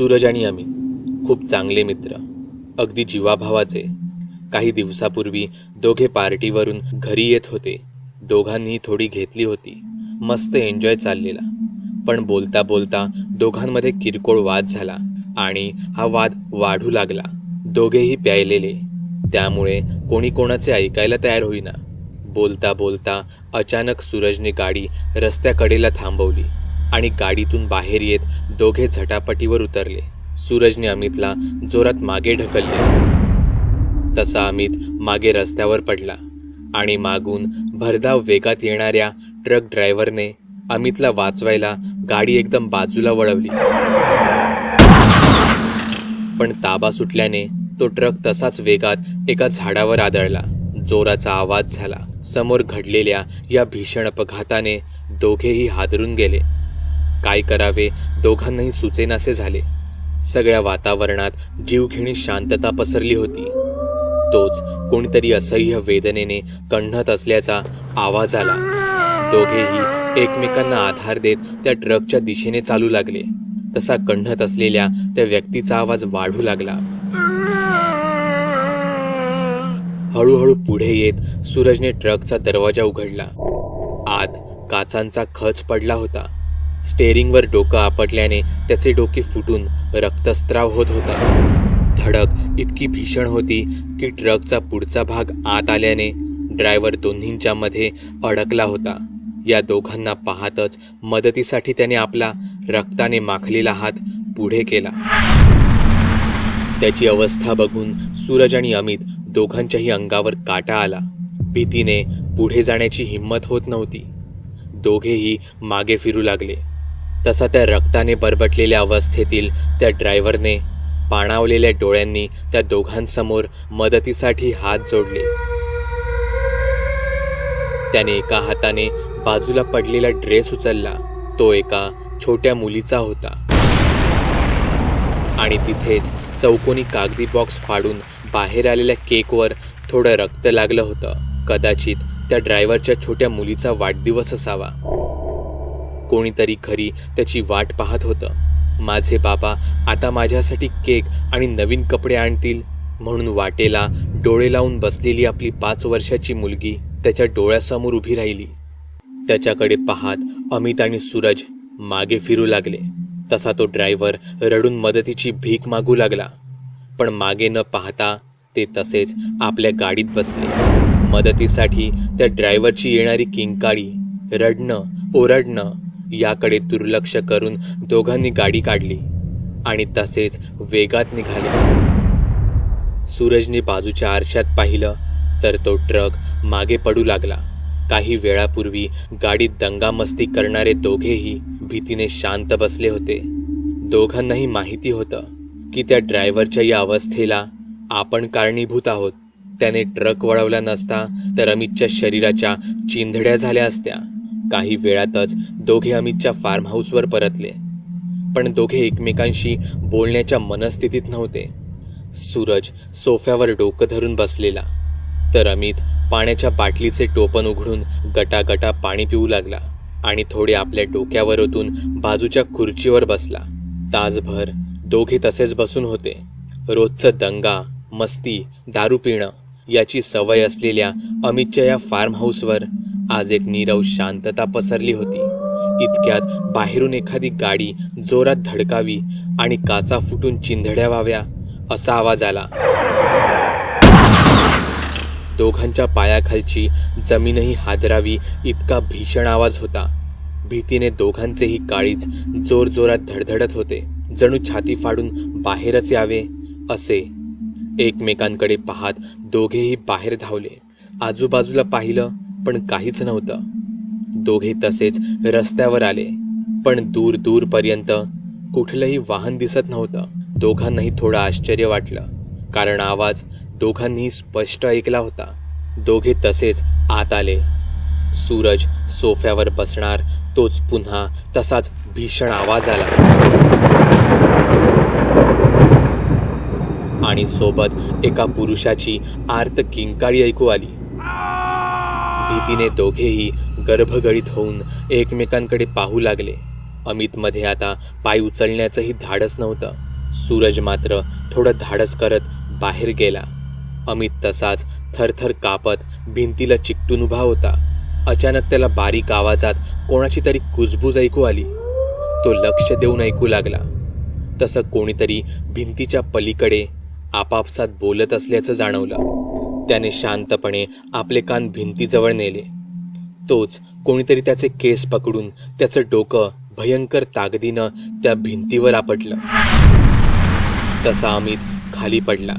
सूरज आणि आम्ही खूप चांगले मित्र. अगदी जीवाभावाचे. काही दिवसापूर्वी दोघे पार्टीवरून घरी येत होते. दोघांनी थोडी घेतली होती. मस्त एन्जॉय चाललेला. पण बोलता बोलता दोघांमध्ये किरकोळ वाद झाला आणि हा वाद वाढू लागला. दोघेही प्यायलेले. त्यामुळे कोणी कोणाचे ऐकायला तयार होईना. बोलता बोलता अचानक सूरजने गाडी रस्त्याकडेला थांबवली. आणि गाडीतून बाहेर येत दोघे झटापटीवर उतरले. सूरजने अमितला जोरात मागे ढकलले. तसा अमित मागे रस्त्यावर पडला आणि मागून भरधाव वेगात येणाऱ्या ट्रक ड्रायव्हरने अमितला वाचवायला गाडी एकदम बाजूला वळवली. पण ताबा सुटल्याने तो ट्रक तसाच वेगात एका झाडावर आदळला. जोराचा आवाज झाला. समोर घडलेल्या या भीषण अपघाताने दोघेही हादरून गेले. काय करावे? दोघांनाही सुचेनासे झाले. सगळ्या वातावरणात जीवघेणी शांतता पसरली होती. तोच कोणीतरी असह्य वेदनेने कण्हत असल्याचा आवाज आला. दोघेही एकमेकांना आधार देत त्या ट्रकच्या दिशेने चालू लागले. तसा कण्हत असलेल्या त्या व्यक्तीचा आवाज वाढू लागला. हळूहळू पुढे येत सूरजने ट्रकचा दरवाजा उघडला. आत काचांचा खच पडला होता. स्टेअरिंगवर डोकं आपटल्याने त्याचे डोके फुटून रक्तस्त्राव होत होता. धडक इतकी भीषण होती की ट्रकचा पुढचा भाग आत आल्याने ड्रायव्हर दोन्हींच्या मध्ये अडकला होता. या दोघांना पाहतच मदतीसाठी त्याने आपला रक्ताने माखलेला हात पुढे केला. त्याची अवस्था बघून सूरज आणि अमित दोघांच्याही अंगावर काटा आला. भीतीने पुढे जाण्याची हिंमत होत नव्हती. दोघेही मागे फिरू लागले. तसा त्या रक्ताने बरबटलेल्या अवस्थेतील त्या ड्रायव्हरने पाणावलेल्या डोळ्यांनी त्या दोघांसमोर मदतीसाठी हात जोडले. त्याने एका हाताने बाजूला पडलेला ड्रेस उचलला. तो एका छोट्या मुलीचा होता. आणि तिथेच चौकोनी कागदी बॉक्स फाडून बाहेर आलेल्या केकवर थोडं रक्त लागलं होतं. कदाचित त्या ड्रायव्हरच्या छोट्या मुलीचा वाढदिवस असावा. कोणीतरी घरी त्याची वाट पाहत होतं. माझे बाबा आता माझ्यासाठी केक आणि नवीन कपडे आणतील म्हणून वाटेला डोळे लावून बसलेली आपली पाच वर्षाची मुलगी त्याच्या डोळ्यासमोर उभी राहिली. त्याच्याकडे पाहत अमित आणि सूरज मागे फिरू लागले. तसा तो ड्रायव्हर रडून मदतीची भीक मागू लागला. पण मागे न पाहता ते तसेच आपल्या गाडीत बसले. मदतीसाठी त्या ड्रायव्हरची येणारी किंकाळी रडणं ओरडणं याकडे दुर्लक्ष करून दोघांनी गाडी काढली आणि तसेच वेगात निघाले. सूरजने बाजूच्या आरशात पाहिलं तर तो ट्रक मागे पडू लागला. काही वेळापूर्वी गाडीत दंगामस्ती करणारे दोघेही भीतीने शांत बसले होते. दोघांनाही माहिती होतं की त्या ड्रायव्हरच्या या अवस्थेला आपण कारणीभूत आहोत. त्याने ट्रक वळवला नसता तर अमितच्या शरीराच्या चिंधड्या झाल्या असत्या. काही वेळातच दोघे अमितच्या फार्म हाऊसवर परतले. पण दोघे एकमेकांशी बोलण्याच्या मनस्थितीत नव्हते. सूरज सोफ्यावर डोकं धरून बसलेला. तर अमित पाण्याच्या बाटलीचे टोपण उघडून गटागटा पाणी पिऊ लागला आणि थोडे आपल्या डोक्यावर ओतून बाजूच्या खुर्चीवर बसला. तासभर दोघे तसेच बसून होते. रोजचं दंगा मस्ती दारू पिणं याची सवय असलेल्या अमितच्या या फार्म हाऊसवर आज एक नीरव शांतता पसरली होती. इतक्यात बाहेरून एखादी गाडी जोरात धडकावी आणि काचा फुटून चिंधड्या व्हाव्या असा आवाज आला. दोघांच्या पायाखालची जमीनही हादरावी इतका भीषण आवाज होता. भीतीने दोघांचेही काळीज जोर जोरात धडधडत होते. जणू छाती फाडून बाहेरच यावे असे एकमेकांकडे पाहत दोघेही बाहेर धावले. आजूबाजूला पाहिलं पण काहीच नव्हतं. दोघे तसेच रस्त्यावर आले पण दूर दूरपर्यंत कुठलंही वाहन दिसत नव्हतं. दोघांनाही थोडं आश्चर्य वाटलं कारण आवाज दोघांनीही स्पष्ट ऐकला होता. दोघे तसेच आत आले. सूरज सोफ्यावर बसणार तोच पुन्हा तसाच भीषण आवाज आला. आणि सोबत एका पुरुषाची आर्त किंकाळी ऐकू आली. भीतीने दोघेही गर्भगळीत होऊन एकमेकांकडे पाहू लागले. अमितमध्ये आता पाय उचलण्याचंही धाडस नव्हतं. सूरज मात्र थोडं धाडस करत बाहेर गेला. अमित तसाच थरथर कापत भिंतीला चिकटून उभा होता. अचानक त्याला बारीक आवाजात कोणाची तरी कुजबूज ऐकू आली. तो लक्ष देऊन ऐकू लागला. तसं कोणीतरी भिंतीच्या पलीकडे आपापसात बोलत असल्याचं जाणवलं. त्याने शांतपणे आपले कान भिंतीजवळ नेले. तोच कोणीतरी त्याचे केस पकडून त्याचं डोकं भयंकर ताकदीनं त्या भिंतीवर आपटलं. तसा अमित खाली पडला.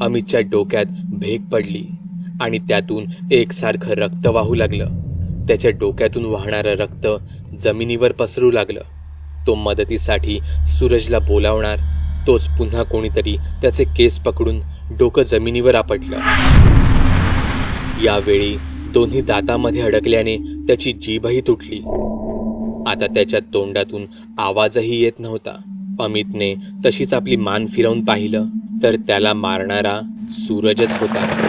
अमितच्या डोक्यात भेग पडली आणि त्यातून एकसारखं रक्त वाहू लागलं. त्याच्या डोक्यातून वाहणारं रक्त जमिनीवर पसरू लागलं. तो मदतीसाठी सूरजला बोलावणार. तोच पुन्हा कोणीतरी त्याचे केस पकडून डोकं जमिनीवर आपटलं. यावेळी दोन्ही दातामध्ये अडकल्याने त्याची जीभही तुटली. आता त्याच्या तोंडातून आवाजही येत नव्हता. अमितने तशीच आपली मान फिरवून पाहिलं तर त्याला मारणारा सूरजच होता.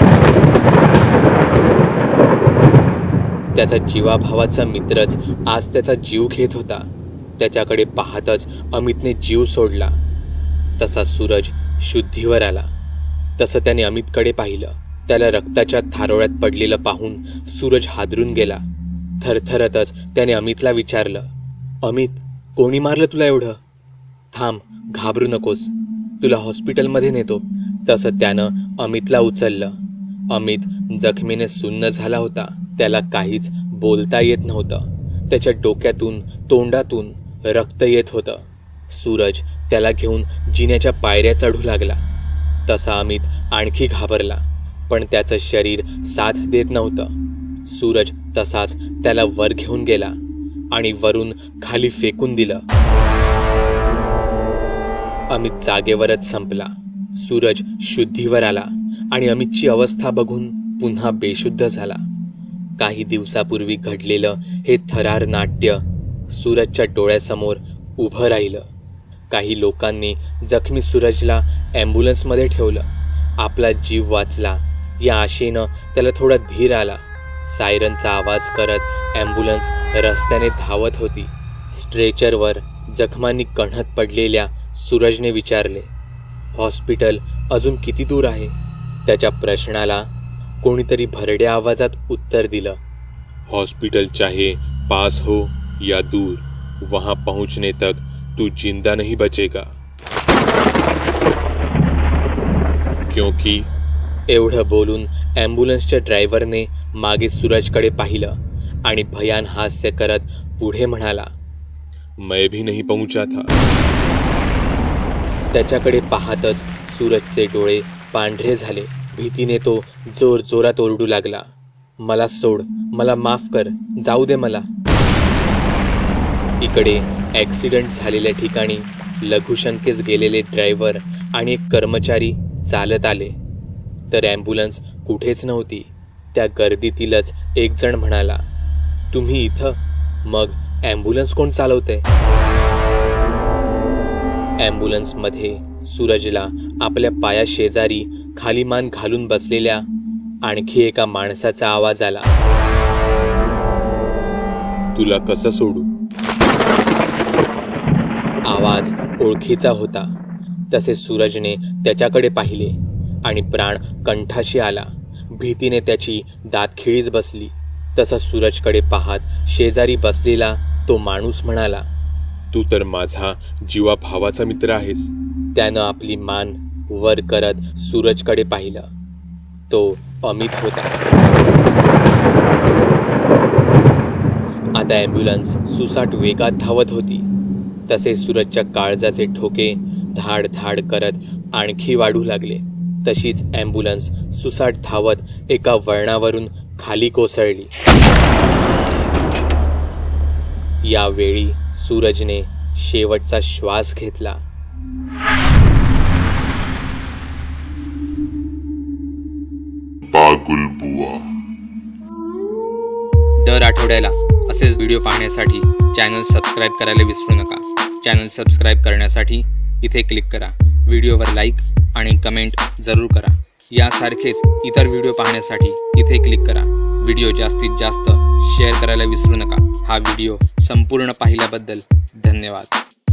त्याचा जीवाभावाचा मित्रच आज त्याचा जीव घेत होता. त्याच्याकडे पाहतच अमितने जीव सोडला. तसा सूरज शुद्धीवर आला. तसं त्याने अमितकडे पाहिलं. त्याला रक्ताच्या थारोळ्यात पडलेलं पाहून सूरज हादरून गेला. थरथरतच त्याने अमितला विचारलं अमित कोणी मारलं तुला एवढं? थांब घाबरू नकोस. तुला हॉस्पिटलमध्ये नेतो. तसं त्यानं अमितला उचललं. अमित जखमीने सुन्न झाला होता. त्याला काहीच बोलता येत नव्हतं. त्याच्या डोक्यातून तोंडातून रक्त येत होतं. सूरज त्याला घेऊन जिन्याच्या पायऱ्या चढू लागला. तसा अमित आणखी घाबरला. पण त्याचं शरीर साथ देत नव्हतं. सूरज तसाच त्याला वर घेऊन गेला आणि वरून खाली फेकून दिलं. अमित जागेवरच संपला. सूरज शुद्धीवर आला आणि अमितची अवस्था बघून पुन्हा बेशुद्ध झाला. काही दिवसापूर्वी घडलेलं हे थरार नाट्य सूरजच्या डोळ्यासमोर उभं राहिलं. काही लोकांनी जखमी सूरजला ॲम्ब्युलन्समध्ये ठेवलं. आपला जीव वाचला. या आशेनं त्याला थोडा धीर आला. सायरनचा आवाज करत ॲम्ब्युलन्स रस्त्याने धावत होती. स्ट्रेचरवर जखमांनी कणत पडलेल्या सूरजने विचारले हॉस्पिटल अजून किती दूर आहे? त्याच्या प्रश्नाला कोणीतरी भरड्या आवाजात उत्तर दिलं हॉस्पिटल चाहे पास हो या दूर. वहां पहुंचने तक तू जिंदा नहीं बचेगा। क्योंकि एवढं बोलून ॲम्ब्युलन्सच्या ड्रायव्हरने मागे सूरजकडे पाहिलं आणि भयान हास्य करत पुढे म्हणाला मैं भी नहीं पहुंचा था. त्याच्याकडे पाहतच सूरजचे डोळे पांढरे झाले. भीतीने तो जोर जोरात ओरडू लागला मला सोड मला माफ कर जाऊ दे मला. इकडे ॲक्सिडेंट झालेल्या ठिकाणी लघुशंकेस गेलेले ड्रायव्हर आणि एक कर्मचारी चालत आले. तर ॲम्ब्युलन्स कुठेच नव्हती. त्या गर्दीतीलच एक जण म्हणाला तुम्ही इथं? मग ॲम्ब्युलन्स कोण चालवतंय? ॲम्ब्युलन्समध्ये सूरजला आपल्या पाया शेजारी खाली मान घालून बसलेल्या आणखी एका माणसाचा आवाज आला तुला कसं सोडू? आवाज ओळखीचा होता. तसे सूरजने त्याच्याकडे पाहिले आणि प्राण कंठाशी आला. भीतीने त्याची दातखिळीच बसली. तसा सूरजकडे पाहत शेजारी बसलेला तो माणूस म्हणाला तू तर माझा जीवा भावाचा मित्र आहेस. त्यानं आपली मान वर करत सूरजकडे पाहिलं. तो अमित होता. आता ॲम्ब्युलन्स सुसाट वेगात धावत होती. तसे सूरजच्या काळजाचे ठोके धाड धाड करत आणखी वाढू लागले. तशीच ॲम्ब्युलन्स सुसाट धावत एका वळणावरून खाली कोसळली. यावेळी सूरजने शेवटचा श्वास घेतला. आठवड्याला असेच व्हिडिओ पाहण्यासाठी चॅनल सबस्क्राईब करायला विसरू नका. चॅनल सबस्क्राईब करण्यासाठी इथे क्लिक करा. व्हिडिओवर लाईक आणि कमेंट जरूर करा. यासारखेच इतर व्हिडिओ पाहण्यासाठी इथे क्लिक करा. व्हिडिओ जास्तीत जास्त शेअर करायला विसरू नका. हा व्हिडिओ संपूर्ण पाहिल्याबद्दल धन्यवाद.